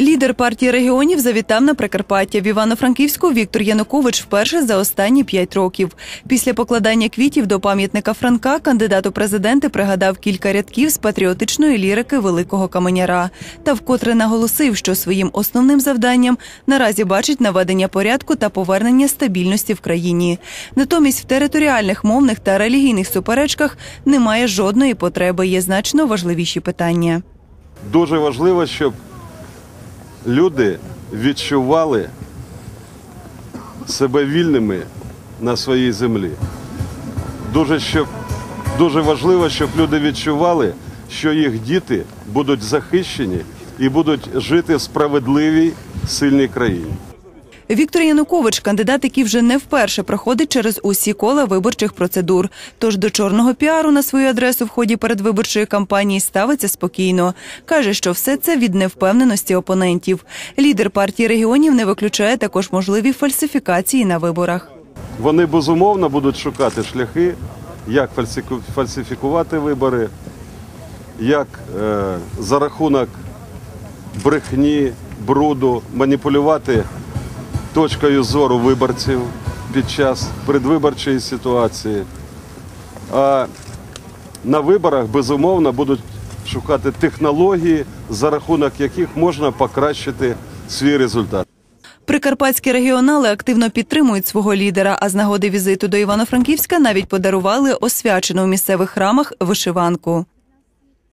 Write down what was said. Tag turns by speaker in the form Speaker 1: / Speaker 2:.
Speaker 1: Лідер партії регіонів завітав на Прикарпаття. В Івано-Франківську Віктор Янукович вперше за останні п'ять років. Після покладання квітів до пам'ятника Франка кандидат у президенти пригадав кілька рядків з патріотичної лірики великого каменяра та вкотре наголосив, що своїм основним завданням наразі бачить наведення порядку та повернення стабільності в країні. Натомість в територіальних мовних та релігійних суперечках немає жодної потреби. Є значно важливіші питання.
Speaker 2: Дуже важливо, щоб люди відчували себе вільними на своїй землі. Дуже, щоб, дуже важливо, щоб люди відчували, що їх діти будуть захищені і будуть жити в справедливій, сильній країні.
Speaker 1: Віктор Янукович, кандидат, який вже не вперше проходить через усі кола виборчих процедур. Тож до чорного піару на свою адресу в ході передвиборчої кампанії ставиться спокійно. Каже, що все це від невпевненості опонентів. Лідер партії регіонів не виключає також можливі фальсифікації на виборах.
Speaker 2: Вони безумовно будуть шукати шляхи, як фальсифікувати вибори, як е, за рахунок брехні, бруду маніпулювати точкою зору виборців під час предвиборчої ситуації. А на виборах безумовно будуть шукати технології, за рахунок яких можна покращити свій результат.
Speaker 1: Прикарпатські регіонали активно підтримують свого лідера, а з нагоди візиту до Івано-Франківська навіть подарували освячену у місцевих храмах вишиванку.